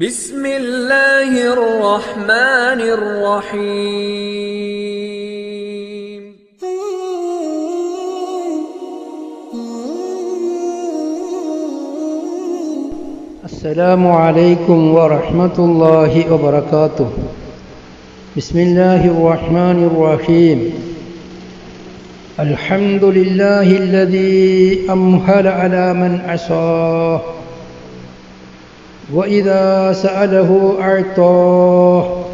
بسم الله الرحمن الرحيم السلام عليكم ورحمة الله وبركاته بسم الله الرحمن الرحيم الحمد لله الذي أمهل على من عصاه وإذا سأله أعطاه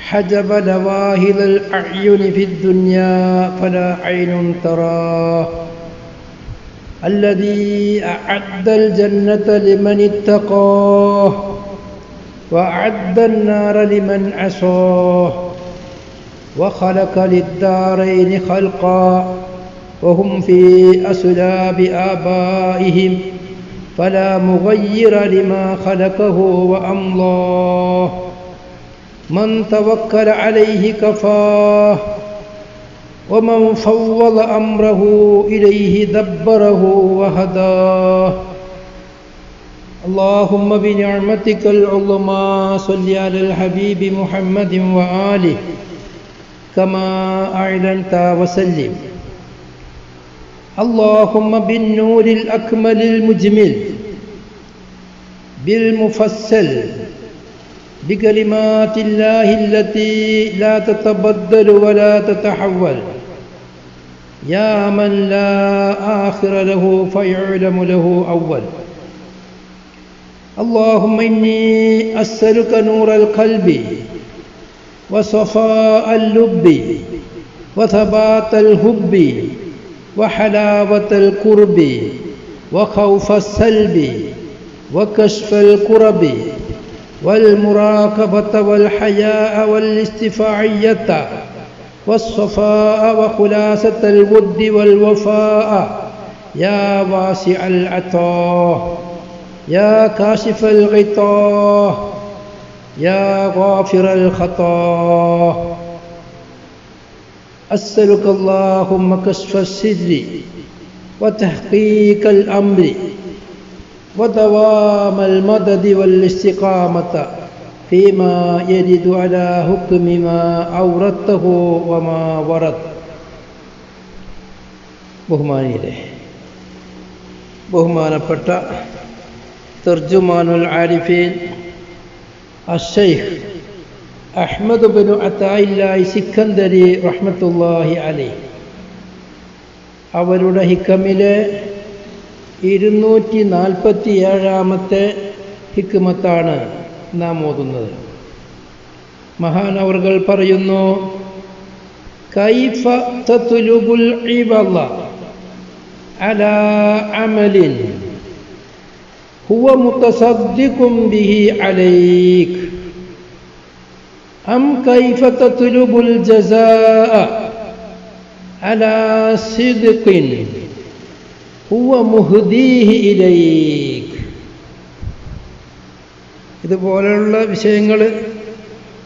حجب نواهل الأعين في الدنيا فلا عين تراه. الذي أعد الجنة لمن اتقاه وأعد النار لمن عصاه. وخلق للدارين خلقا وهم في أسلاب آبائهم. فلا مغير لما خلقه وأمضاه. من توكل عليه كفاه ومن فوض أمره إليه دبره وهداه. اللهم بنعمتك العظمى صل على الحبيب محمد وآله كما أعلنت وسلم. اللهم بالنور الأكمل المجمل بالمفصل بكلمات الله التي لا تتبدل ولا تتحول. يا من لا آخر له فيعلم له أول. اللهم إني أسألك نور القلب وصفاء اللب وثبات الهب وحلاوة القرب وخوف السلب وكشف الكرب والمراقبة والحياء والاستفاعية والصفاء وخلاصة الود والوفاء يا واسع العطاء يا كاشف الغطاء يا غافر الخطا أسألك اللهم كشف السر وتحقيق الأمر ودوام المدد والاستقامة فيما يجد على حكم ما أوردته وما ورد ബഹുമാനിയിലെ ബഹുമാനപ്പെട്ട തർജുമാനുൽ ആരിഫീൻ അഷൈഖ് Ahmad bin അത്തായില്ലായി Sikandari റഹ്മത്തുല്ലാഹി അലി. അവരുടെ ഹിക്കമിലെ ഇരുന്നൂറ്റി നാൽപ്പത്തി ഏഴാമത്തെ ഹിക്കുമത്താണ് നാം ഓതുന്നത്. മഹാനവർകൾ പറയുന്നു കൈഫ അലാ ഹുവ മുത്തസദ്ദിക്കും ബിഹി അലൈക്. أم كيف تطلب الجزاء على صدق هو مهديه إليك ഇതുപോലെയുള്ള വിഷയങ്ങൾ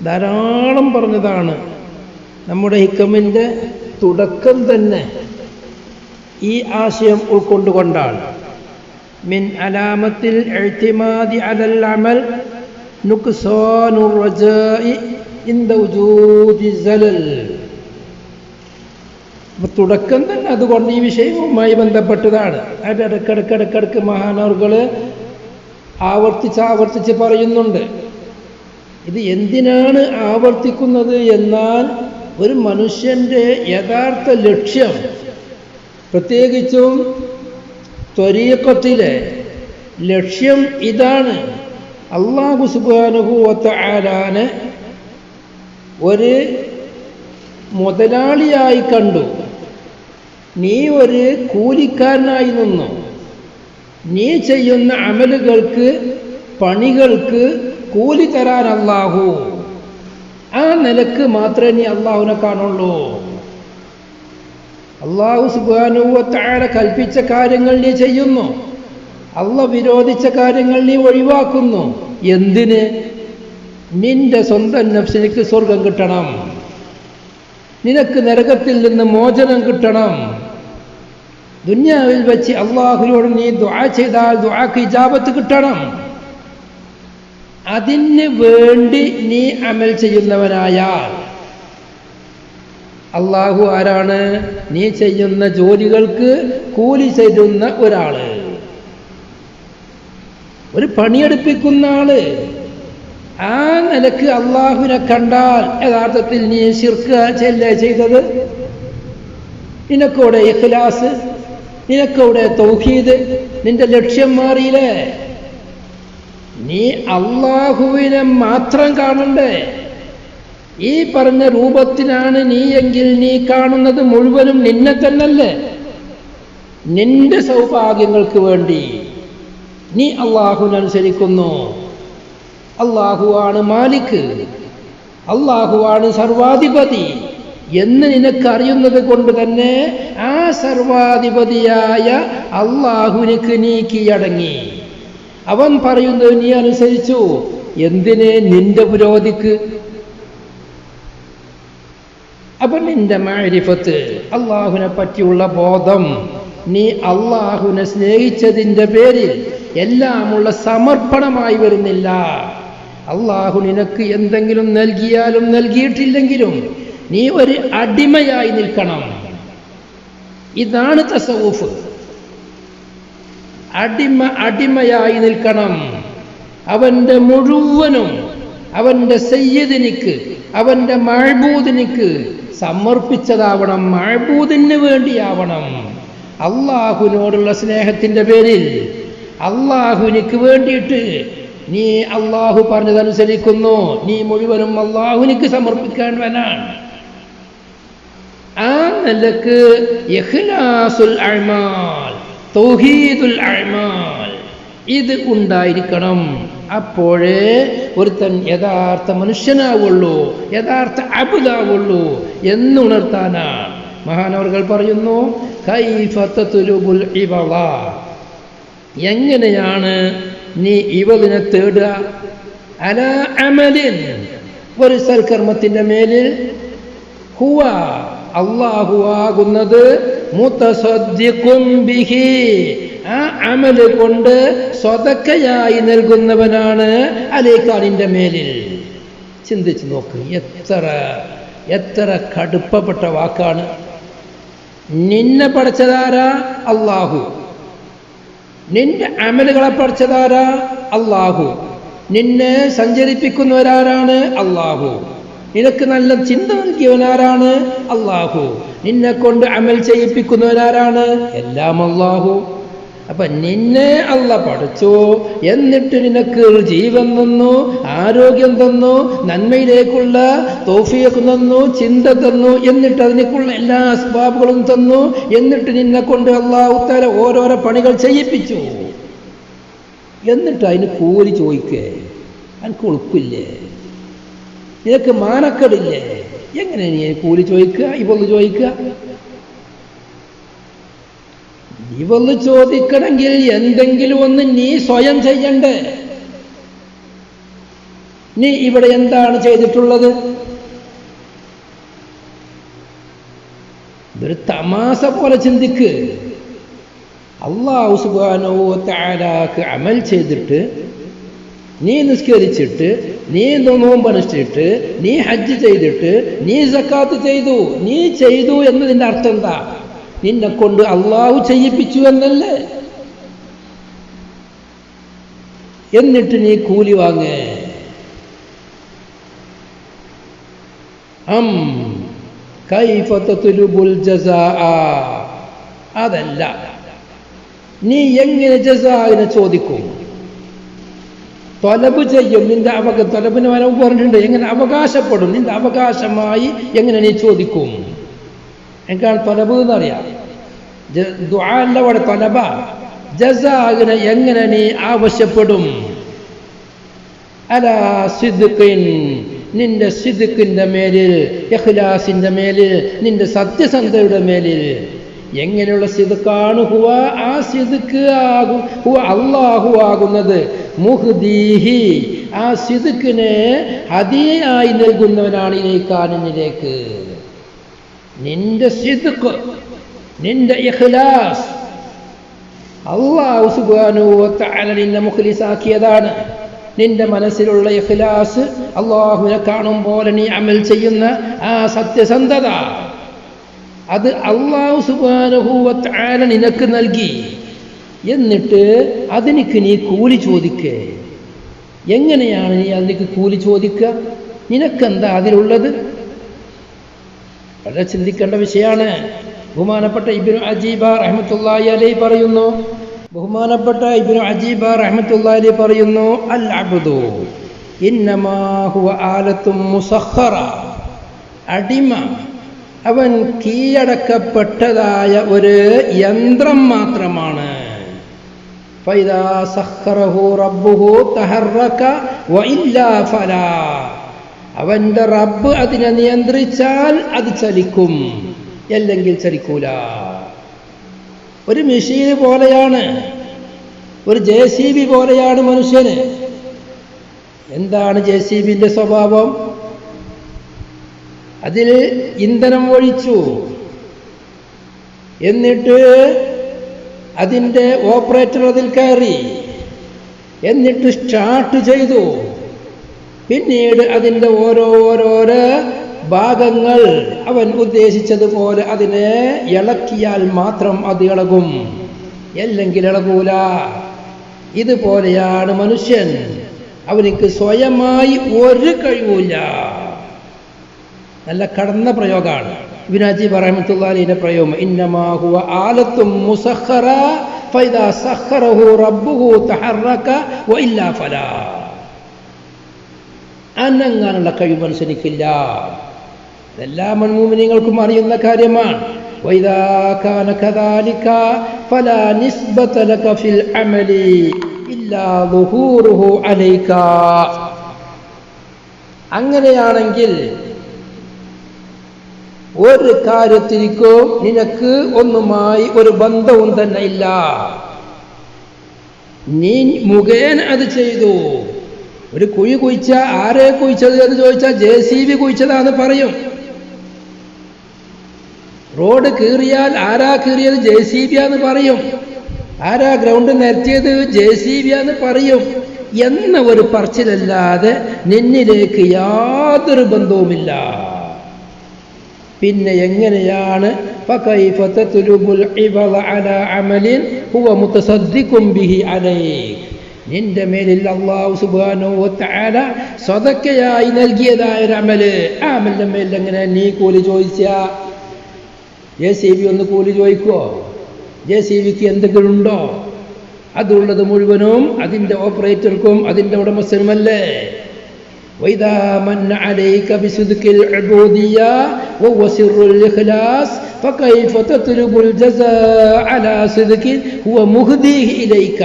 ധാരാളം പറഞ്ഞതാണ് നമ്മുടെ ഹിക്കമിൻ്റെ തുടക്കം തന്നെ ഈ ആശയം ഉൾക്കൊണ്ടുകൊണ്ടാണ് മിൻ അലാമത്തിൽ എഴുത്തിമാതി അലൽ അമൽ തുടക്കം തന്നെ അതുകൊണ്ട് ഈ വിഷയവുമായി ബന്ധപ്പെട്ടതാണ്. അത് ഇടക്കിടക്കിടക്കിടക്ക് മഹാനവറുകൾ ആവർത്തിച്ച് ആവർത്തിച്ച് പറയുന്നുണ്ട്. ഇത് എന്തിനാണ് ആവർത്തിക്കുന്നത് എന്നാൽ ഒരു മനുഷ്യന്റെ യഥാർത്ഥ ലക്ഷ്യം പ്രത്യേകിച്ചും ത്വരീക്കത്തിലെ ലക്ഷ്യം ഇതാണ്. അള്ളാഹു സുബാനുഭൂവത്ത ആലാന് ഒരു മുതലാളിയായി കണ്ടു. നീ ഒരു കൂലിക്കാരനായി നിന്നു. നീ ചെയ്യുന്ന അമലുകൾക്ക് പണികൾക്ക് കൂലി തരാൻ അള്ളാഹു ആ നിലയ്ക്ക് മാത്രമേ നീ അള്ളാഹുവിനെ കാണുള്ളൂ. അള്ളാഹു സുബാനുവത്താഴ കൽപ്പിച്ച കാര്യങ്ങൾ നീ ചെയ്യുന്നു. അള്ള വിരോധിച്ച കാര്യങ്ങൾ നീ ഒഴിവാക്കുന്നു. എന്തിന്? നിന്റെ സ്വന്തം നഫ്സിനിക്ക് സ്വർഗം കിട്ടണം. നിനക്ക് നരകത്തിൽ നിന്ന് മോചനം കിട്ടണം. ദുന്യാവിൽ വെച്ച് അള്ളാഹുവിനോട് നീ ദുആ ചെയ്താൽ ദുആക്ക് ഇജാബത്ത് കിട്ടണം. അതിന് വേണ്ടി നീ അമൽ ചെയ്യുന്നവനായാൽ. അള്ളാഹു ആരാണ്? നീ ചെയ്യുന്ന ജോലികൾക്ക് കൂലി ചെയ്യുന്ന ഒരാൾ. ഒരു പണിയെടുപ്പിക്കുന്ന ആൾ. ആ നിലയ്ക്ക് അള്ളാഹുവിനെ കണ്ടാൽ യഥാർത്ഥത്തിൽ നീ ശിർക്ക് ചെല്ലേ ചെയ്തത്? നിനക്കവിടെ ഇഖ്ലാസ്? നിനക്കവിടെ തൗഹീദ്? നിന്റെ ലക്ഷ്യം മാറിയില്ലേ? നീ അള്ളാഹുവിനെ മാത്രം കാണണ്ടേ? ഈ പറഞ്ഞ രൂപത്തിലാണ് നീ എങ്കിൽ നീ കാണുന്നത് മുഴുവനും നിന്നെ തന്നല്ലേ? നിന്റെ സൗഭാഗ്യങ്ങൾക്ക് വേണ്ടി. നീ അള്ളാഹുവിനനുസരിക്കുന്നു അള്ളാഹുവാണ് മാലിക്. അള്ളാഹുവാണ് സർവാധിപതി. എന്ന് നിനക്ക് അറിയുന്നത് കൊണ്ട് തന്നെ ആ സർവാധിപതിയായ അള്ളാഹുവിനക്ക് നീ കീഴടങ്ങി. അവൻ പറയുന്നത് നീ അനുസരിച്ചു. എന്തിനെ നിന്റെ പുരോധിക്ക്? അപ്പൊ നിന്റെ മാരിഫത്ത് അള്ളാഹുവിനെ പറ്റിയുള്ള ബോധം നീ അള്ളാഹുവിനെ സ്നേഹിച്ചതിന്റെ പേരിൽ എല്ലാമുള്ള സമർപ്പണമായി വരുന്നില്ല. അള്ളാഹു നിനക്ക് എന്തെങ്കിലും നൽകിയാലും നൽകിയിട്ടില്ലെങ്കിലും നീ ഒരു അടിമയായി നിൽക്കണം. ഇതാണ് തസവൂഫ്. അടിമ അടിമയായി നിൽക്കണം. അവന്റെ മുഴുവനും അവന്റെ സയ്യദിനിക്ക് അവന്റെ മഴബൂദിനിക്ക് സമർപ്പിച്ചതാവണം മഴബൂദിന് വേണ്ടിയാവണം. അള്ളാഹുവിനോടുള്ള സ്നേഹത്തിന്റെ പേരിൽ അള്ളാഹുവിനിക്ക് വേണ്ടിയിട്ട് നീ അള്ളാഹു പറഞ്ഞതനുസരിക്കുന്നു നീ മുഴുവനും അള്ളാഹുവിനിക്ക് സമർപ്പിക്കേണ്ടവനാണ്. ആ നിലയ്ക്ക് തൗഹീദുൽ ഇത് ഉണ്ടായിരിക്കണം. അപ്പോഴേ ഒരുത്തൻ യഥാർത്ഥ മനുഷ്യനാവുള്ളൂ യഥാർത്ഥ അബുദാവുള്ളൂ എന്നുണർത്താനാണ്. മഹാനവർകൾ പറയുന്നു കൈഫത്തുരുബുൽ ഇവള എങ്ങനെയാണ് നീ ഇവളിനെ തേടുക? അല അമലിൻ. ഒരു സൽക്കർമ്മത്തിന്റെ മേലിൽ ഹുവ അള്ളാഹു ആകുന്നത് ബിഹി. ആ അമൽ കൊണ്ട് സ്വതക്കയായി നൽകുന്നവനാണ് അലേക്കാളിന്റെ മേലിൽ. ചിന്തിച്ചു നോക്ക് എത്ര എത്ര കടുപ്പപ്പെട്ട വാക്കാണ്. നിന്നെ പഠിച്ചതാരാ അള്ളാഹു നിന്റെ അമലുകളെ പഠിച്ചതാരാ അള്ളാഹു നിന്നെ സഞ്ചരിപ്പിക്കുന്നവരാരാണ്? അള്ളാഹു നിനക്ക് നല്ല ചിന്ത നൽകിയവനാരാണ്? അള്ളാഹു നിന്നെ കൊണ്ട് അമൽ ചെയ്യിപ്പിക്കുന്നവരാരാണ്? എല്ലാം അള്ളാഹു അപ്പൊ നിന്നെ അല്ല പഠിച്ചു. എന്നിട്ട് നിനക്ക് ജീവൻ തന്നു ആരോഗ്യം തന്നു നന്മയിലേക്കുള്ള തോഫിയൊക്കെ തന്നു ചിന്ത തന്നു എന്നിട്ട് അതിനേക്കുള്ള എല്ലാ അസ്ബാബുകളും തന്നു. എന്നിട്ട് നിന്നെ കൊണ്ട് അള്ളാഹുത്താല ഓരോരോ പണികൾ ചെയ്യിപ്പിച്ചു. എന്നിട്ട് അതിന് കൂലി ചോദിക്കേ? എനിക്ക് ഉളുപ്പില്ലേ? നിനക്ക് മാനക്കടില്ലേ? എങ്ങനെ നീ കൂലി ചോദിക്കുക ഇവൾ ചോദിക്കുക? ഇവൾ ചോദിക്കണമെങ്കിൽ എന്തെങ്കിലും ഒന്ന് നീ സ്വയം ചെയ്യണ്ടേ? നീ ഇവിടെ എന്താണ് ചെയ്തിട്ടുള്ളത്? ഇതൊരു തമാശ പോലെ ചിന്തിക്ക്. അള്ളാഹു സുബാനോ താരാക്ക് അമൽ ചെയ്തിട്ട് നീ നിസ്കരിച്ചിട്ട് നീ നോമ്പനുഷ്ഠിച്ചിട്ട് നീ ഹജ്ജ് ചെയ്തിട്ട് നീ സക്കാത്ത് ചെയ്തു നീ ചെയ്തു എന്നതിന്റെ അർത്ഥം എന്താ? നിന്നെ കൊണ്ട് അള്ളാഹു ചെയ്യിപ്പിച്ചു എന്നല്ലേ? എന്നിട്ട് നീ കൂലി വാങ്ങ. അം അതല്ല. നീ എങ്ങനെ ജസാവിനെ ചോദിക്കും? തൊലബ് ചെയ്യും. നിന്റെ അവക തൊലബിന് വരവ് പറഞ്ഞിട്ടുണ്ട്. എങ്ങനെ അവകാശപ്പെടും? നിന്റെ അവകാശമായി എങ്ങനെ നീ ചോദിക്കും? എനിക്കാണ് തൊലബ് എന്നറിയാം അവിടെ തൊലബ ജസാവിനെ എങ്ങനെ നീ ആവശ്യപ്പെടും അലാ സിദ്ഖിൻ നിന്റെ സിദ്ക്കിന്റെ മേലിൽ ഇഖ്ലാസിന്റെ മേലിൽ നിന്റെ സത്യസന്ധയുടെ മേലിൽ എങ്ങനെയുള്ള സിദുക്കാണ് ഹുവ ആ സിദുക്ക് ആകും ഹുവ അള്ളാഹു ആകുന്നത് മുഹ്ദീഹി ആ സിദുക്കിനെ ഹതിയായി നൽകുന്നവനാണ് ഇലേക്കാനിലേക്ക് നിന്റെ സിദ്ക്ക് നിന്റെ ഇഖ്ലാസ്. അള്ളാഹു സുബ്ഹാനഹു തആല നിന്നെ മുഖ്ലിസാക്കിയതാണ്. നിന്റെ മനസ്സിലുള്ള ഇഖ്ലാസ് അള്ളാഹുവിനെ കാണും പോലെ നീ അമൽ ചെയ്യുന്ന ആ സത്യസന്ധത. അത് അള്ളാഹു സുബാനുഭൂവത്താല നിനക്ക് നൽകി. എന്നിട്ട് അതിനിക്ക് നീ കൂലി ചോദിക്കേ. എങ്ങനെയാണ് നീ അതിലേക്ക് കൂലി ചോദിക്കുക നിനക്കെന്താ അതിലുള്ളത്? വളരെ ചിന്തിക്കേണ്ട വിഷയമാണ്. ബഹുമാനപ്പെട്ട ഇബിനു അജീബ റഹ്മത്തുല്ലായി അലൈ പറയുന്നു. ബഹുമാനപ്പെട്ട ഇബിനു അജീബ റഹ്മത്തുല്ലായി അലൈ പറയുന്നു അൽ അബുദു ഇന്നമാഹുവ ആലത്തും മുസഹറ അടിമ അവൻ കീഴടക്കപ്പെട്ടതായ ഒരു യന്ത്രം മാത്രമാണ്. ഫൈദാ സഹറഹു റബ്ബുഹു തഹറക വ ഇല്ലാ ഫലാ. അവന്റെ റബ്ബ് അതിനെ നിയന്ത്രിച്ചാൽ അത് ചലിക്കും. അല്ലെങ്കിൽ ചലിക്കൂല. ഒരു മെഷീൻ പോലെയാണ്. ഒരു ജെ സി ബി പോലെയാണ് മനുഷ്യന്. എന്താണ് ജെ സി ബിന്റെ സ്വഭാവം? അതിൽ ഇന്ധനം ഒഴിച്ചു. എന്നിട്ട് അതിന്റെ ഓപ്പറേറ്റർ അതിൽ കയറി. എന്നിട്ട് സ്റ്റാർട്ട് ചെയ്തു. പിന്നീട് അതിന്റെ ഓരോ ഓരോരോ ഭാഗങ്ങൾ അവൻ ഉദ്ദേശിച്ചതുപോലെ അതിനെ ഇളക്കിയാൽ മാത്രം അത് ഇളകും. അല്ലെങ്കിൽ ഇളകൂല. ഇതുപോലെയാണ് മനുഷ്യൻ. അവനിക്ക് സ്വയമായി ഒരു കഴിവില്ല നല്ല കടന്ന പ്രയോഗമാണ്. വിനാജി റഹ്മത്തുള്ളാഹിന്റെ പ്രയോഗം ഇന്നമാഹുവ ആലത്തും മുസഹറ ഫൈദ സഖറഹു റബ്ബുഹു തഹറക ഫലാ. അനങ്ങാനുള്ള കഴിവ് മനുഷ്യനിക്കില്ല. ഇതെല്ലാ മൺമൂമിനിങ്ങൾക്കും അറിയുന്ന കാര്യമാണ്. അങ്ങനെയാണെങ്കിൽ ഒരു കാര്യത്തിരിക്കോ നിനക്ക് ഒന്നുമായി ഒരു ബന്ധവും തന്നെ ഇല്ല. നീ മുഖേന അത് ചെയ്തു. ഒരു കുഴി കുഴിച്ച ആരെ കുഴിച്ചത് എന്ന് ചോദിച്ചാൽ ജെ സി ബി കുഴിച്ചതാന്ന് പറയും. റോഡ് കീറിയാൽ ആരാ കീറിയത് ജെ സി ബി ആന്ന് പറയും. ആരാ ഗ്രൗണ്ട് നിരത്തിയത് ജെ സി ബി ആന്ന് പറയും. എന്ന ഒരു പറച്ചിലല്ലാതെ നിന്നിലേക്ക് യാതൊരു ബന്ധവുമില്ല. പിന്നെ എങ്ങനെയാണ്? ഫകൈഫ അലാ അമലിൻ ഹുവ ബിഹി അലൈക്. നിന്റെ മേലിൽ അള്ളാഹു സുബാനോ തആല സ്വതക്കയായി നൽകിയതായ ഒരു അമല് ആ അമലിന്റെ മേലിൽ എങ്ങനെ നീ കൂലി ചോദിച്ച ജെ സി ബി ഒന്ന് കൂലി ചോദിക്കുവോ ജെ സി ബിക്ക് എന്തെങ്കിലും ഉണ്ടോ അതുള്ളത് മുഴുവനും അതിൻ്റെ ഓപ്പറേറ്റർക്കും അതിൻ്റെ ഉടമസ്ഥനുമല്ലേ وإذا من عليك بصدق العبودية وهو سر الإخلاص فكيف تطلب الجزاء على صدق هو مهديه إليك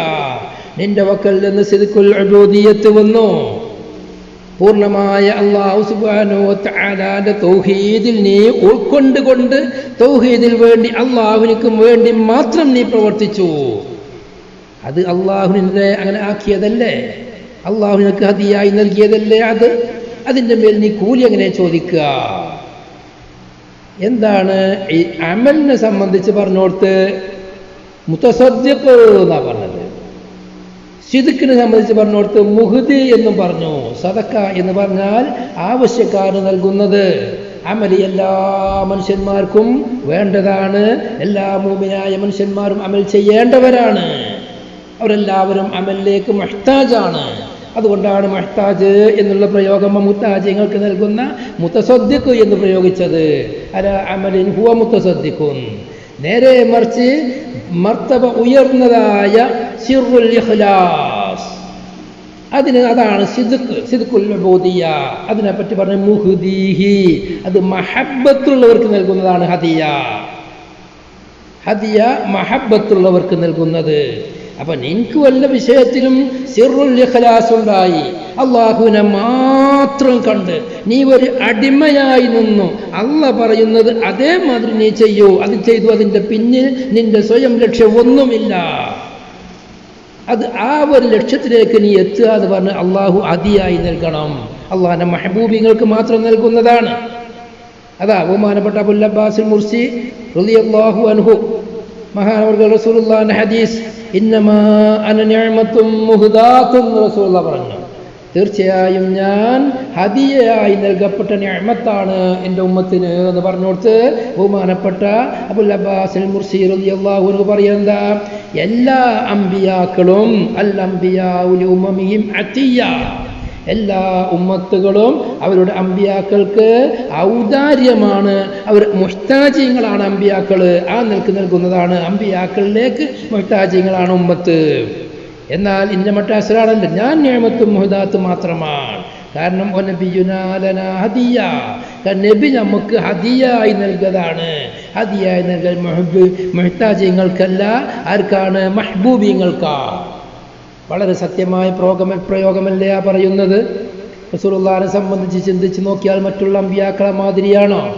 നിന്റെ വക്കൽ നിന്ന് സിദുക്കുൽ അബൂദിയത്ത് വന്നു. പൂർണമായ അള്ളാഹു തൗഹീദിൽ നീ ഉൾക്കൊണ്ടുകൊണ്ട് തൗഹീദിൽ വേണ്ടി അള്ളാഹുനിക്കും വേണ്ടി മാത്രം നീ പ്രവർത്തിച്ചു. അത് അള്ളാഹുവിനെ അങ്ങനെ ആക്കിയതല്ലേ? അള്ളാഹുവിനക്ക് ഹതിയായി നൽകിയതല്ലേ അത്? അതിന്റെ മേൽ നീ കൂലി എങ്ങനെ ചോദിക്കുക? എന്താണ് ഈ അമലിനെ സംബന്ധിച്ച് പറഞ്ഞോടുത്ത്? മുത്തസദ്യപ്പ് എന്നാ പറഞ്ഞത്. സിദുക്കിനെ സംബന്ധിച്ച് പറഞ്ഞോടുത്ത് മുഹുദി എന്നും പറഞ്ഞു. സദക്ക എന്ന് പറഞ്ഞാൽ ആവശ്യക്കാരന് നൽകുന്നത്. അമലി എല്ലാ മനുഷ്യന്മാർക്കും വേണ്ടതാണ്. എല്ലാ മൂമിനായ മനുഷ്യന്മാരും അമൽ ചെയ്യേണ്ടവരാണ്. അവരെല്ലാവരും അമലിലേക്ക് മഹ്താജാണ്. അതുകൊണ്ടാണ് മഹ്താജ് എന്നുള്ള പ്രയോഗം മുത്താജ്യങ്ങൾക്ക് നൽകുന്ന മുത്തസദ്ദിഖ് എന്ന് പ്രയോഗിച്ചത്. അല അമലിൻ ഹുവ മുത്തസദ്ദിഖുൻ. നേരെ മറിച്ച് മർത്തബ ഉയർന്നതായ സിറുൽ ഇഖ്ലാസ്. അതിന് അതാണ് സിദുക്ക് സിദുക്കുൽ ബോധിയ അതിനെപ്പറ്റി പറഞ്ഞ മുഹുദീഹി. അത് മഹബത്തുള്ളവർക്ക് നൽകുന്നതാണ് ഹദിയ. ഹദിയ മഹബത്തുള്ളവർക്ക് നൽകുന്നത്. അപ്പൊ നിനക്ക് വല്ല വിഷയത്തിലും സിറുൽ ഇഖ്ലാസ് ഉണ്ടായി. അള്ളാഹുവിനെ മാത്രം കണ്ട് നീ ഒരു അടിമയായി നിന്നു. അല്ല പറയുന്നത് അതേമാതിരി നീ ചെയ്യൂ. അത് ചെയ്തു അതിന്റെ പിന്നിൽ നിന്റെ സ്വയം ലക്ഷ്യം ഒന്നുമില്ല. അത് ആ ഒരു ലക്ഷ്യത്തിലേക്ക് നീ എത്തുക എന്ന് പറഞ്ഞ് അള്ളാഹു അതിയായി നൽകണം. അള്ളാഹിന്റെ മെഹബൂബിങ്ങൾക്ക് മാത്രം നൽകുന്നതാണ്. അതാ ബഹുമാനപ്പെട്ട അബുൽ മുർസി റളിയല്ലാഹു അൻഹു മഹാനവർഗ ഹദീസ് ഇന്നമാ പറഞ്ഞു. തീർച്ചയായും ഞാൻ ഹദിയയായി നൽകപ്പെട്ട ഞാമത്താണ് എന്റെ ഉമ്മത്തിന് എന്ന് പറഞ്ഞുകൊടുത്ത് ബഹുമാനപ്പെട്ട അബുൽ അബ്ബാസ് മുർസീർ അള്ളാഹു പറയുന്നത് എല്ലാ അമ്പിയാക്കളും അൽ അംബിയാഉലി ഉമ്മമിയും അത്തിയ എല്ലാ ഉമ്മത്തുകളും അവരുടെ അമ്പിയാക്കൾക്ക് ഔദാര്യമാണ്. അവർ മുഷ്താജിങ്ങളാണ് അമ്പിയാക്കൾ ആ നിൽക്ക് നൽകുന്നതാണ് അമ്പിയാക്കളിലേക്ക് മുഷ്താജിങ്ങളാണ് ഉമ്മത്ത്. എന്നാൽ ഇന്ന മട്ടാസുരാണല്ലോ ഞാൻ നിയമത്തും മുഹദാത്ത് മാത്രമാണ്. കാരണം "ഓ നബിയുനാ ലനാ ഹദിയ. നബി നമുക്ക് ഹദിയായി നൽകതാണ് ഹദിയായി നൽകൽ മുഹബ് മെഹ്താജിങ്ങൾക്കല്ല ആർക്കാണ്? മഹ്ബൂബിങ്ങൾക്കാ വളരെ സത്യമായ പ്രോഗമ പ്രയോഗമല്ലേ ആ പറയുന്നത്? റസൂലുള്ളാഹിനെ സംബന്ധിച്ച് ചിന്തിച്ച് നോക്കിയാൽ മറ്റുള്ള അമ്പിയാക്കളെ മാതിരിയാണോ?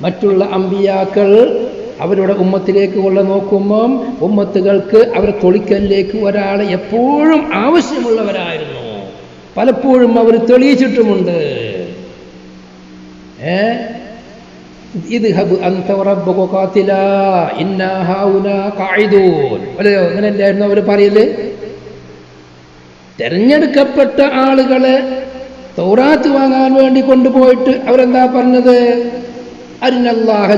മറ്റുള്ള അമ്പിയാക്കൾ അവരുടെ ഉമ്മത്തിലേക്ക് കൊള്ള നോക്കുമ്പം ഉമ്മത്തുകൾക്ക് അവരുടെ തൊളിക്കലിലേക്ക് ഒരാൾ എപ്പോഴും ആവശ്യമുള്ളവരായിരുന്നു. പലപ്പോഴും അവർ തെളിയിച്ചിട്ടുമുണ്ട്. ഏ? ഇത് അല്ലയോ അങ്ങനെയല്ലായിരുന്നു അവർ പറയൽ? തെരഞ്ഞെടുക്കപ്പെട്ട ആളുകളെ തൗറാത്ത് വാങ്ങാൻ വേണ്ടി കൊണ്ടുപോയിട്ട് അവരെന്താ പറഞ്ഞത്? അരിനല്ലാഹ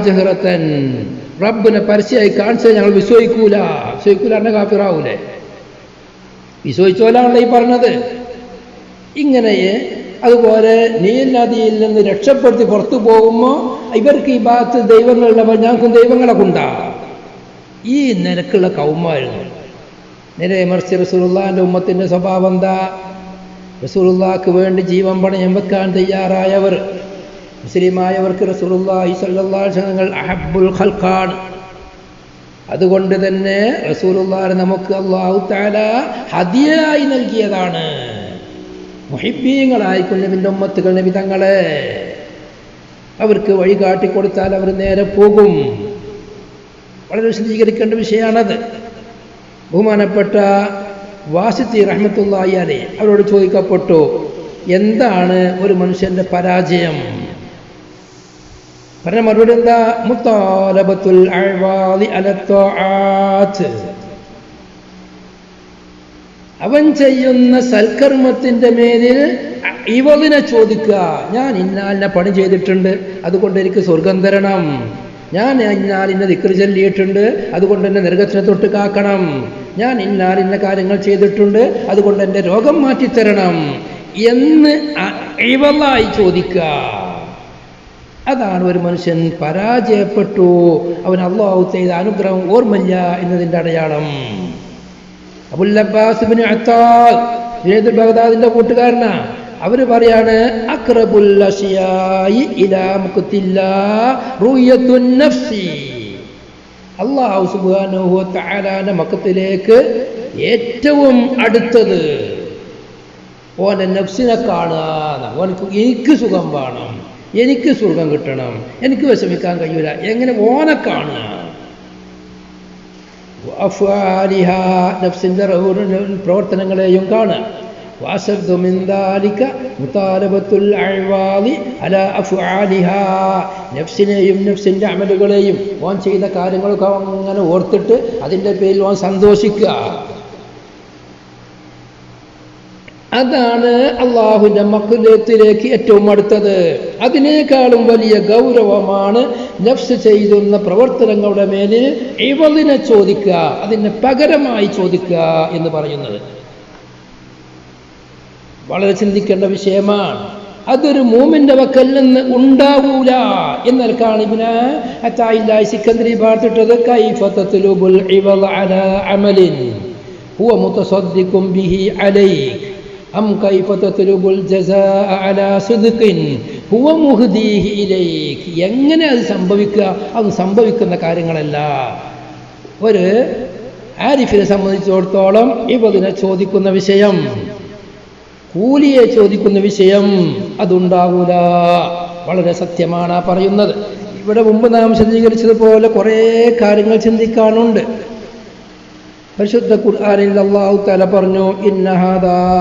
റബ്ബിനെ പരസ്യമായി കാണിച്ചത് ഞങ്ങൾ വിശ്വസിക്കൂല. വിശ്വസിക്കൂല എന്നെ കാഫിറാവൂലേ? വിശ്വസിച്ചോലാണല്ലോ ഈ പറഞ്ഞത്. ഇങ്ങനെ അതുപോലെ നീൽ നദിയിൽ നിന്ന് രക്ഷപ്പെടുത്തി പുറത്തു പോകുമ്പോൾ ഇവർക്ക് ഈ ഭാഗത്ത് ദൈവങ്ങളുള്ളവർ ഞങ്ങൾക്കും ദൈവങ്ങളെ കൊണ്ടാ. ഈ നിലക്കുള്ള കൗമായിരുന്നു നേരെ മറിച്ച് റസൂലുള്ളാന്റെ ഉമ്മത്തിന്റെ സ്വഭാവം എന്താ? റസൂലുള്ളാക്ക് വേണ്ടി ജീവൻ പണയം വെക്കാൻ തയ്യാറായവർ. മുസ്ലിമായവർക്ക് റസൂലുള്ളാഹി അഹബുൽ ഖൽഖാണ്. അതുകൊണ്ട് തന്നെ റസൂലുള്ളാഹിനെ നമുക്ക് അള്ളാഹു താല ഹദിയായി നൽകിയതാണ്. മുഹിബീങ്ങളായിക്കും നബിന്റെ ഉമ്മത്തുകൾ നബി തങ്ങളെ. അവർക്ക് വഴി കാട്ടിക്കൊടുത്താൽ അവർ നേരെ പോകും. വളരെ വിശദീകരിക്കേണ്ട വിഷയമാണത് ബഹുമാനപ്പെട്ട വാസിത്തി റഹ്മത്തുള്ള അയ്യാലെ അവരോട് ചോദിക്കപ്പെട്ടു എന്താണ് ഒരു മനുഷ്യന്റെ പരാജയം? പറഞ്ഞ മറുപടി എന്താ? മുത്താലബത്തുൽ അവൻ ചെയ്യുന്ന സൽക്കർമ്മത്തിന്റെ മേലിൽ ഇവതിനെ ചോദിക്കുക ഞാൻ ഇന്നാലിനെ പണി ചെയ്തിട്ടുണ്ട് അതുകൊണ്ട് എനിക്ക് സ്വർഗം തരണം. ഞാൻ ഇന്നാലിനെ ദിക്റ് ചൊല്ലിയിട്ടുണ്ട് അതുകൊണ്ട് എന്നെ നിർഗത്തിനെ തൊട്ട് കാക്കണം. ഞാൻ ഇന്നാലിന്ന കാര്യങ്ങൾ ചെയ്തിട്ടുണ്ട് അതുകൊണ്ട് എന്റെ രോഗം മാറ്റിത്തരണം എന്ന് ഇവളായി ചോദിക്കുക അതാണ് ഒരു മനുഷ്യൻ പരാജയപ്പെട്ടു. അവൻ അള്ളാഹു ചെയ്ത അനുഗ്രഹം ഓർമ്മയില്ല എന്നതിന്റെ അടയാളം. അബുല്ലബ്ബാസ് ബിൻ അത്താൽ ജുനൈദ് ബഗ്ദാദിന്റെ കൂട്ടുകാരനാ? അവർ പറയാണ് അഷിയായി ഇലാ മുഖത്തില്ലാ റൂയത്തുൻ നഫ്സി. അള്ളാഹു മക്കത്തിലേക്ക് ഏറ്റവും അടുത്തത്. ഓന്റെ നഫ്സിനെ കാണുക. ഓനക്ക് എനിക്ക് സുഖം വേണം. എനിക്ക് സുഖം കിട്ടണം. എനിക്ക് വിഷമിക്കാൻ കഴിയൂല. എങ്ങനെ ഓനെ കാണുക? പ്രവർത്തനങ്ങളെയും കാണുക. وأشد من ذلك مطالبة الأعواض على أفعالها നഫ്സിനെയും നഫ്സിൻ്റെ അമലുകളെയും ഓൻ ചെയ്ത കാര്യങ്ങളൊക്കെ അങ്ങനെ ഓർത്തിട്ട് അതിൻ്റെ പേരിൽ ഓൻ സന്തോഷിക്കുക അതാണ് അള്ളാഹുവിൻ്റെ മക്കുലത്തിലേക്ക് ഏറ്റവും അടുത്തത് അതിനേക്കാളും വലിയ ഗൗരവമാണ് നഫ്സ് ചെയ്യുന്ന പ്രവർത്തനങ്ങളുടെ മേലിൽ ഇവതിനെ ചോദിക്കുക അതിന് പകരമായി ചോദിക്കുക എന്ന് പറയുന്നത് വളരെ ചിന്തിക്കേണ്ട വിഷയമാണ്. അതൊരു മൂമിന്റെ വക്കൽ നിന്ന് ഉണ്ടാവൂല. എന്നൽക്കാണ് ഇവന് അത്തായില്ലായി സിക്കന്ദരി പാർത്തിട്ടത് കൈഫത്തത്തിലുബുൽ ഇവൽ അല അമലിൻ. ഹുവ മുത്തസദ്ദിക്കും ബിഹി അലൈക്. അം കൈഫത്തത്തിലുബുൽ ജസാഅ അല സിദ്ഖിൻ. ഹുവ മുഹ്ദീഹി ഇലൈക്. എങ്ങനെ അത് സംഭവിക്കുക? അത് സംഭവിക്കുന്ന കാര്യങ്ങളല്ല. ഒരു ആരിഫിനെ സംബന്ധിച്ചിടത്തോളം ഇവതിനെ ചോദിക്കുന്ന വിഷയം. കൂലിയെ ചോദിക്കുന്ന വിഷയം അതുണ്ടാവൂല. വളരെ സത്യമാണ് പറയുന്നത്. ഇവിടെ മുമ്പ് നാം വിശദീകരിച്ചതുപോലെ കുറേ കാര്യങ്ങൾ ചിന്തിക്കാനുണ്ട്. പരിശുദ്ധ ഖുർആനിൽ അള്ളാഹു തല പറഞ്ഞു ഇന്നഹാദാ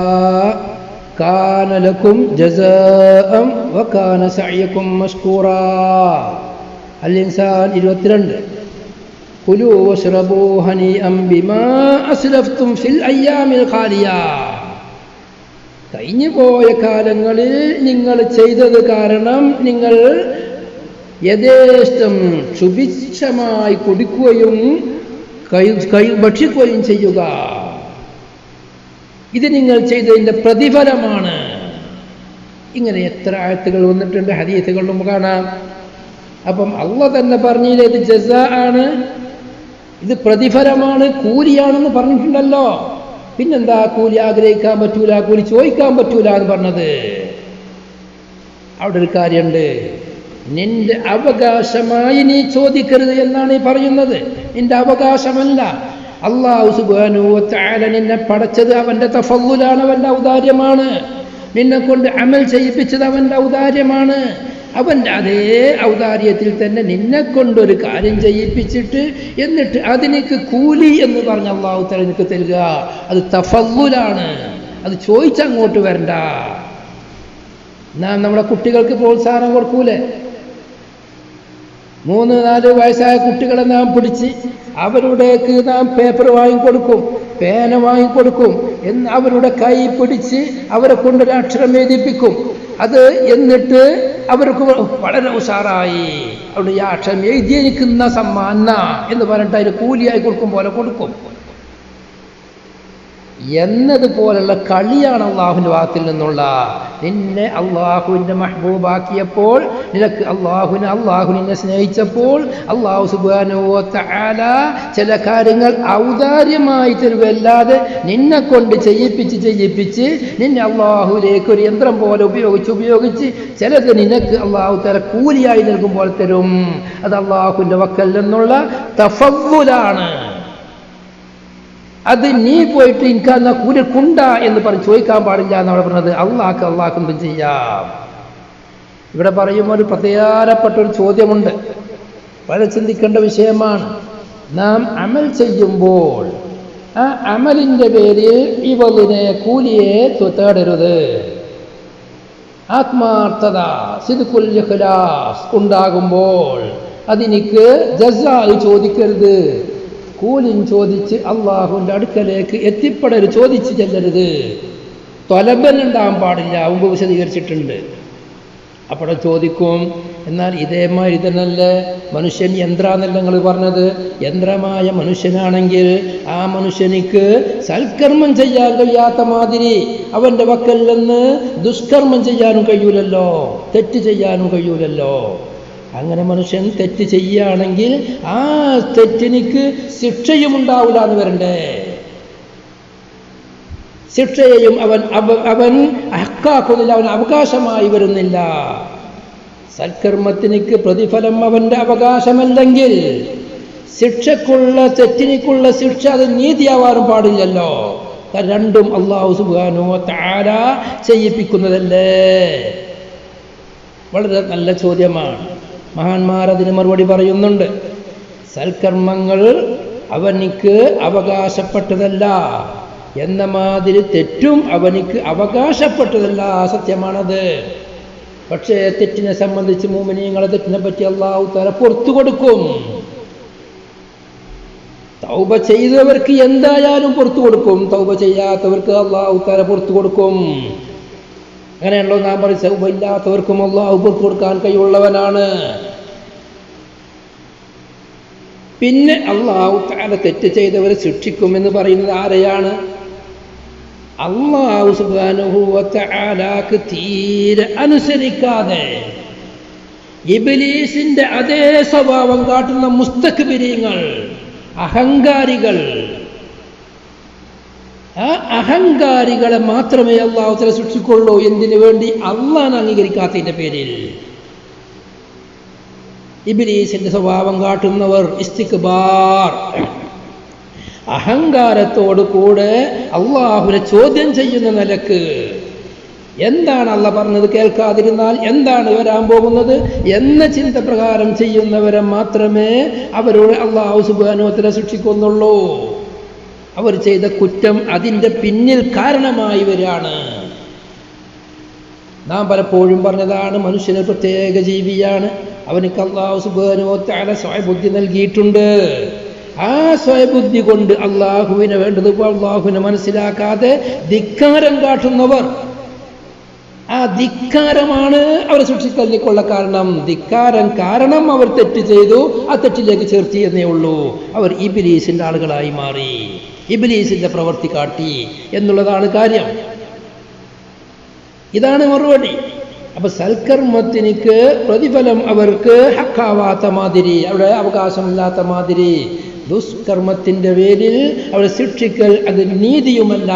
മഷ്കൂറാ അൽ ഇൻസാൻ ഇരുപത്തിരണ്ട്. കുലു വഷ്റബൂ ഹനീഅം ബിമാ അസ്ലഫ്തും ഫിൽ അയ്യാമിൽ ഖാലിയ. കഴിഞ്ഞു പോയ കാലങ്ങളിൽ നിങ്ങൾ ചെയ്തത് കാരണം നിങ്ങൾ യഥേഷ്ടം ക്ഷുഭിക്ഷമായി കുടിക്കുകയും കൈ ഭക്ഷിക്കുകയും ചെയ്യുക. ഇത് നിങ്ങൾ ചെയ്തതിന്റെ പ്രതിഫലമാണ്. ഇങ്ങനെ എത്ര ആഴത്തുകൾ വന്നിട്ടുണ്ട് ഹദീസുകളിലും കാണാം. അപ്പം അള്ള തന്നെ പറഞ്ഞില്ലേ ഇത് ജസ ആണ്. ഇത് പ്രതിഫലമാണ് കൂലിയാണെന്ന് പറഞ്ഞിട്ടുണ്ടല്ലോ. പിന്നെന്താ കൂലി ആഗ്രഹിക്കാൻ പറ്റൂല കൂലി ചോദിക്കാൻ പറ്റൂല എന്ന് പറഞ്ഞത്. അവിടെ ഒരു കാര്യമുണ്ട്. നിന്റെ അവകാശമായി നീ ചോദിക്കരുത് എന്നാണ് ഈ പറയുന്നത്. നിന്റെ അവകാശമല്ല. അള്ളാഹു സുബാനുവല നിന്നെ പടച്ചത് അവന്റെ തഫല്ലുലാണ് അവന്റെ ഔദാര്യമാണ്. നിന്നെ കൊണ്ട് അമൽ ചെയ്യിപ്പിച്ചത് അവന്റെ ഔദാര്യമാണ്. അവന്റെ അതേ ഔദാര്യത്തിൽ തന്നെ നിന്നെ കൊണ്ടൊരു കാര്യം ചെയ്യിപ്പിച്ചിട്ട് എന്നിട്ട് അതിനേക്ക് കൂലി എന്ന് പറഞ്ഞ അള്ളാഹു തല നിനക്ക് തരിക അത് തഫല്ലുലാണ്. അത് ചോദിച്ചങ്ങോട്ട് വരണ്ട. നാം നമ്മുടെ കുട്ടികൾക്ക് പ്രോത്സാഹനം കൊടുക്കൂലേ? മൂന്ന് നാല് വയസ്സായ കുട്ടികളെ നാം പിടിച്ച് അവരുടേക്ക് നാം പേപ്പർ വാങ്ങിക്കൊടുക്കും പേന വാങ്ങിക്കൊടുക്കും എന്ന് അവരുടെ കൈ പിടിച്ച് അവരെ കൊണ്ടൊരു അക്ഷരം എഴുതിപ്പിക്കും. അത് എന്നിട്ട് അവർക്ക് വളരെ ഉഷാറായി. അവിടെ ഈ അക്ഷരം എഴുതിയിരിക്കുന്ന സമ്മാന എന്ന് പറഞ്ഞിട്ട് അതിന് കൂലിയായി കൊടുക്കും പോലെ കൊടുക്കും. എന്നതുപോലുള്ള കളിയാണ് അള്ളാഹുവിന്റെ ഭാഗത്തിൽ നിന്നുള്ള. നിന്നെ അള്ളാഹുവിന്റെ മഹബൂബാക്കിയപ്പോൾ നിനക്ക് അള്ളാഹുവിനെ അള്ളാഹു നിന്നെ സ്നേഹിച്ചപ്പോൾ അള്ളാഹു സുബാനോ താല ചില കാര്യങ്ങൾ ഔദാര്യമായി തരുകയല്ലാതെ നിന്നെ കൊണ്ട് ചെയ്യിപ്പിച്ച് ചെയ്യിപ്പിച്ച് നിന്നെ അള്ളാഹുവിലേക്ക് ഒരു യന്ത്രം പോലെ ഉപയോഗിച്ച് ഉപയോഗിച്ച് ചിലത് നിനക്ക് അള്ളാഹു തല കൂലിയായി നൽകുമ്പോൾ തരും. അത് അള്ളാഹുവിന്റെ വക്കൽ നിന്നുള്ള തഫവ്വുലാണ്. അത് നീ പോയിട്ട് എനിക്ക് എന്നാ കൂലി കുണ്ട എന്ന് പറഞ്ഞ് ചോദിക്കാൻ പാടില്ല എന്നാണ് പറഞ്ഞത്. അള്ളാഹ് അള്ളാഹ് ചെയ്യാം. ഇവിടെ പറയുമ്പോൾ ഒരു പ്രത്യേകപ്പെട്ട ഒരു ചോദ്യമുണ്ട്. വളരെ ചിന്തിക്കേണ്ട വിഷയമാണ്. നാം അമൽ ചെയ്യുമ്പോൾ ആ അമലിന്റെ പേരിൽ ഇവളിനെ കൂലിയെ തേടരുത്. ആത്മാർത്ഥത സിദുക്കുൽ ഉണ്ടാകുമ്പോൾ അതെനിക്ക് ജസാ ചോദിക്കരുത്. കൂലിൻ ചോദിച്ച് അള്ളാഹുവിന്റെ അടുക്കലേക്ക് എത്തിപ്പെടരുത് ചോദിച്ച് ചെല്ലരുത്. തൊലബൻ ഉണ്ടാകാൻ പാടില്ല മുമ്പ് വിശദീകരിച്ചിട്ടുണ്ട്. അപ്പോൾ ചോദിക്കും എന്നാൽ ഇതേമാതിരി തന്നെയല്ലേ മനുഷ്യൻ യന്ത്രാന്നല്ല നിങ്ങൾ പറഞ്ഞത്. യന്ത്രമായ മനുഷ്യനാണെങ്കിൽ ആ മനുഷ്യനിക്ക് സൽക്കർമ്മം ചെയ്യാൻ കഴിയാത്ത മാതിരി അവന്റെ വക്കൽ നിന്ന് ദുഷ്കർമ്മം ചെയ്യാനും കഴിയൂലല്ലോ തെറ്റ് ചെയ്യാനും കഴിയൂലല്ലോ. അങ്ങനെ മനുഷ്യൻ തെറ്റ് ചെയ്യുകയാണെങ്കിൽ ആ തെറ്റിനിക്ക് ശിക്ഷയും ഉണ്ടാവില്ല എന്ന് വരണ്ടേ? ശിക്ഷയെയും അവൻ അവൻ ഹക്കാക്കുന്നില്ല അവൻ അവകാശമായി വരുന്നില്ല. സൽക്കർമ്മത്തിനിക്ക് പ്രതിഫലം അവന്റെ അവകാശമല്ലെങ്കിൽ ശിക്ഷക്കുള്ള തെറ്റിനിക്കുള്ള ശിക്ഷ അത് നീതിയാവാനും പാടില്ലല്ലോ. രണ്ടും അള്ളാഹു സുബാനോ താര ചെയ്യിപ്പിക്കുന്നതല്ലേ? വളരെ നല്ല ചോദ്യമാണ്. മഹാന്മാർ അതിന് മറുപടി പറയുന്നുണ്ട്. സൽക്കർമ്മങ്ങൾ അവനിക്ക് അവകാശപ്പെട്ടതല്ല എന്ന മാതിരി തെറ്റും അവനിക്ക് അവകാശപ്പെട്ടതല്ല സത്യമാണത്. പക്ഷേ തെറ്റിനെ സംബന്ധിച്ച് മൂമിനിയങ്ങളെ തെറ്റിനെ പറ്റി അള്ളാഹു തല പുറത്തു കൊടുക്കും. തൗബ ചെയ്തവർക്ക് എന്തായാലും പുറത്തു കൊടുക്കും. തൗബ ചെയ്യാത്തവർക്ക് അള്ളാഹു തല പുറത്തു കൊടുക്കും. അങ്ങനെയാണല്ലോ നാം പറയും സൗബ ഇല്ലാത്തവർക്കും അള്ളാഹു കൊടുക്കാൻ കഴിയുള്ളവനാണ് പിന്നെ അള്ളാഹു താല തെറ്റ് ചെയ്തവരെ ശിക്ഷിക്കുമെന്ന് പറയുന്നത് ആരെയാണ്? അള്ളാഹു സുബാനുഭൂവത്താലാക്ക് തീരെ അനുസരിക്കാതെ ഇബിലീസിന്റെ അതേ സ്വഭാവം കാട്ടുന്ന മുസ്തക്ബിരിങ്ങൾ അഹങ്കാരികൾ ആ അഹങ്കാരികളെ മാത്രമേ അള്ളാഹുത്തല സൂക്ഷിക്കുള്ളൂ എന്തിനു വേണ്ടി? അള്ളാൻ അംഗീകരിക്കാത്തതിന്റെ പേരിൽ. ഇബിലീസിന്റെ സ്വഭാവം കാട്ടുന്നവർ ഇസ്തിക്ബാർ. അഹങ്കാരത്തോട് കൂടെ അള്ളാഹുവിനെ ചോദ്യം ചെയ്യുന്ന നിലയ്ക്ക് എന്താണ് അല്ല പറഞ്ഞത് കേൾക്കാതിരുന്നാൽ എന്താണ് വരാൻ പോകുന്നത് എന്ന ചിന്ത പ്രകാരം ചെയ്യുന്നവരെ മാത്രമേ അവരോട് അള്ളാഹു സുബാനോത്തര ശിക്ഷിക്കുന്നുള്ളൂ അവർ ചെയ്ത കുറ്റം അതിന്റെ പിന്നിൽ കാരണമായി വരികയാണ് നാം പലപ്പോഴും പറഞ്ഞതാണ് മനുഷ്യന് പ്രത്യേക ജീവിയാണ്. അവനക്ക് അള്ളാഹു സുബാനോത്താല സ്വയബുദ്ധി നൽകിയിട്ടുണ്ട്. ആ സ്വയബുദ്ധി കൊണ്ട് അള്ളാഹുവിനെ വേണ്ടത് അള്ളാഹുവിനെ മനസ്സിലാക്കാതെ ധിക്കാരം കാട്ടുന്നവർ. ആ ധിക്കാരമാണ് അവർ സൂക്ഷിക്കലിലേക്കുള്ള കാരണം. ധിക്കാരം കാരണം അവർ തെറ്റ് ചെയ്തു ആ തെറ്റിലേക്ക് ചേർത്തി എന്നേ ഉള്ളൂ. അവർ ഈ ഇബിലീസിന്റെ ആളുകളായി മാറി. ഇബിലീസിന്റെ പ്രവൃത്തി കാട്ടി എന്നുള്ളതാണ് കാര്യം. ഇതാണ് മറുപടി. അപ്പൊ സൽക്കർമ്മത്തിനിക്ക് പ്രതിഫലം അവർക്ക് ഹക്കാവാത്ത മാതിരി അവിടെ അവകാശമില്ലാത്ത മാതിരി ദുഷ്കർമ്മത്തിന്റെ പേരിൽ അവരെ ശിക്ഷിക്കൽ അത് നീതിയുമല്ല.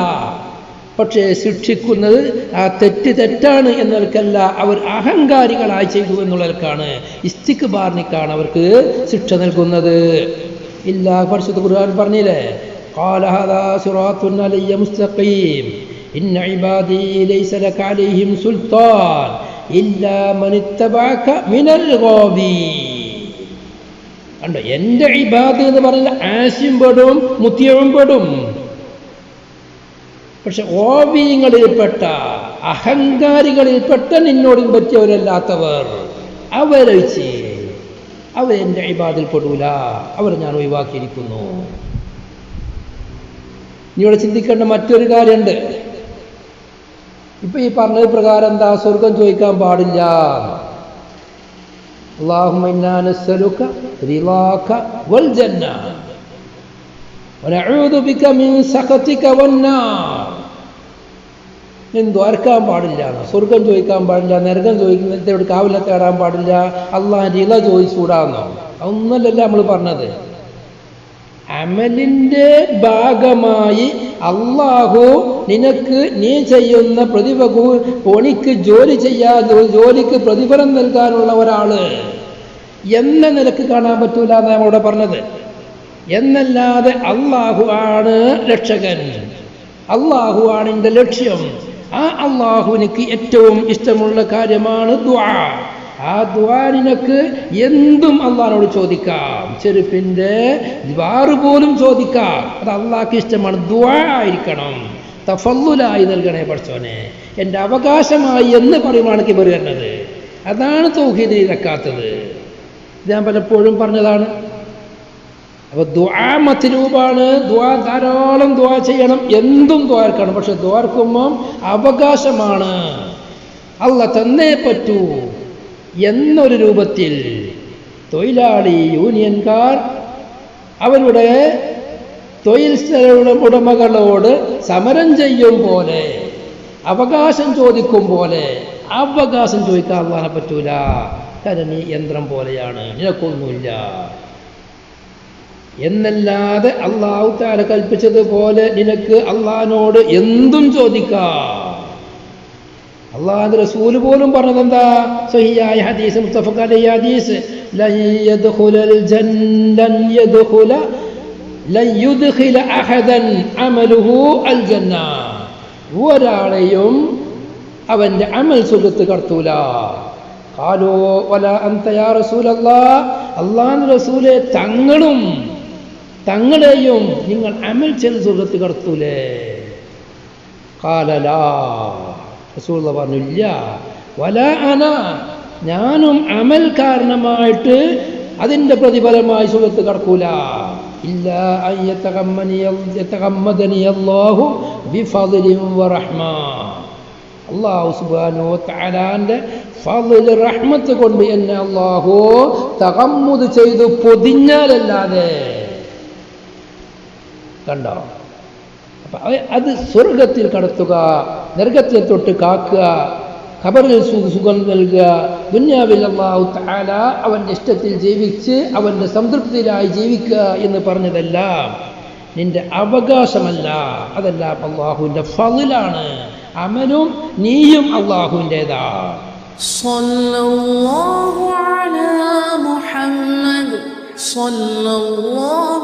പക്ഷേ ശിക്ഷിക്കുന്നത് ആ തെറ്റ് തെറ്റാണ് എന്നവർക്കല്ല അവർ അഹങ്കാരികളായി ചെയ്തു എന്നുള്ളവർക്കാണ് ഇസ്തിക്ക് ബാർണിക്കാണ് അവർക്ക് ശിക്ഷ നൽകുന്നത്. ഇല്ല പരിശുദ്ധ ഖുർആൻ പറഞ്ഞില്ലേ? قال هذا صراط علي مستقيم إن عبادي ليس لك عليهم سلطان إلا من اتبعك من الغاوين കണ്ടോ എൻ്റെ ഇബാദ് എന്ന് പറഞ്ഞാൽ ആശയും പെടും മുത്തിയവും പെടും പക്ഷെ ഓവിയങ്ങളിൽപ്പെട്ട അഹങ്കാരികളിൽപ്പെട്ട നിന്നോടും പറ്റിയവരല്ലാത്തവർ അവരൊഴിച്ച് അവർ എൻ്റെ ഇബാദിൽ പെടൂല അവർ ഞാൻ ഒഴിവാക്കിയിരിക്കുന്നു ഇനി ഇവിടെ ചിന്തിക്കേണ്ട മറ്റൊരു കാര്യമുണ്ട്. ഇപ്പൊ ഈ പറഞ്ഞത് പ്രകാരം എന്താ? സ്വർഗം ചോദിക്കാൻ പാടില്ല. എന്തോ പാടില്ല. സ്വർഗം ചോദിക്കാൻ പാടില്ല. നരകം ചോദിക്കുന്നതിന്റെ കാവിലെ തേടാൻ പാടില്ല. അള്ളാഹ് ലീല ചോദിച്ചുകൂടാന്നോ അതൊന്നല്ലല്ലേ നമ്മൾ പറഞ്ഞത്. അമലിന്റെ ഭാഗമായി അള്ളാഹു നിനക്ക് നീ ചെയ്യുന്ന പ്രതിഭകു പണിക്ക് ജോലി ചെയ്യാൻ ജോലിക്ക് പ്രതിഫലം നൽകാനുള്ള ഒരാൾ എന്ന നിലയ്ക്ക് കാണാൻ പറ്റൂല എന്ന് നമ്മളിവിടെ പറഞ്ഞത്. എന്നല്ലാതെ അള്ളാഹു ആണ് രക്ഷകൻ. അള്ളാഹു ആണ് എന്റെ ലക്ഷ്യം. ആ അള്ളാഹുവിനക്ക് ഏറ്റവും ഇഷ്ടമുള്ള കാര്യമാണ് ദ്വാ ആ ദ്വാ നിനക്ക് എന്തും അള്ളാഹിനോട് ചോദിക്കാം. ചെരുപ്പിന്റെ ദ്വാറ് പോലും ചോദിക്കാം. അത് അള്ളാഹ്ക്ക് ഇഷ്ടമാണ്. ദ്വാ ആയിരിക്കണം. തഫല്ലുലായി നൽകണേ പഠിച്ചോനെ എന്റെ അവകാശമായി എന്ന് പറയുമാണ് കിബർ വരുന്നത് അതാണ് തൗഹീദിനെ ഇറക്കാത്തത് ഞാൻ പലപ്പോഴും പറഞ്ഞതാണ്. അപ്പോൾ ദ്വാ മത്തിരൂപാണ് ദ്വാ ധാരാളം ദ്വാ ചെയ്യണം. എന്തും ദ്വാർക്കണം പക്ഷെ ദ്വാർക്കുമ്പം അവകാശമാണ്. അല്ല തന്നേ പറ്റൂ. എന്നൊരു രൂപത്തിൽ തൊഴിലാളി യൂണിയൻകാർ അവരുടെ തൊഴിൽ സ്ഥല ഉടമകളോട് സമരം ചെയ്യും പോലെ അവകാശം ചോദിക്കും പോലെ അവകാശം ചോദിക്കാൻ അള്ളാനെ പറ്റൂല. കാരണം യന്ത്രം പോലെയാണ്. നിനക്കൊന്നുമില്ല. എന്നല്ലാതെ അള്ളാഹു താര കൽപ്പിച്ചതുപോലെ നിനക്ക് അള്ളഹാനോട് എന്തും ചോദിക്കാം. അള്ളാഹു റസൂൽ പോലും പറഞ്ഞത് എന്താ സഹിയായ ഹദീസ് മുസ്തഫക്ക് അലൈഹി ഹദീസ് ഒരാളെയും അവന്റെ അമൽ സുഖത്ത് കടത്തൂല. കാലോ വല അന്തയാ റസൂലല്ലാ. അള്ളാഹു റസൂലെ തങ്ങളും തങ്ങളെയും നിങ്ങൾ അമൽ ചെയ്ത് സുഖത്ത് കടത്തൂലേ. കാലലാ റസൂൽ പറഞ്ഞു ഇല്ല വല അന. ഞാനും അമൽ കാരണമായിട്ട് അതിന്റെ പ്രതിഫലമായി സുഖത്ത് കടക്കൂല. ഇല്ല അള്ളാഹു സുബാനോ താലാന്റെ ഫضل റഹ്മത്ത് കൊണ്ട് എന്നെ അള്ളാഹു തകമ്മുത് ചെയ്തു പൊതിഞ്ഞാലല്ലാതെ. കണ്ടോ? അത് സ്വർഗത്തിൽ കടത്തുക നരകത്തിൽ തൊട്ട് കാക്കുക ഖബറിൽ സുഖം നൽകുക ദുന്യാവിൽ അള്ളാഹു താല അവന്റെ ഇഷ്ടത്തിൽ ജീവിച്ച് അവന്റെ സംതൃപ്തിയിലായി ജീവിക്കുക എന്ന് പറഞ്ഞതെല്ലാം നിന്റെ അവകാശമല്ല. അതെല്ലാം അള്ളാഹുവിന്റെ ഫതിലാണ്. അമനും നീയും അള്ളാഹുവിന്റെതാണ് صلى الله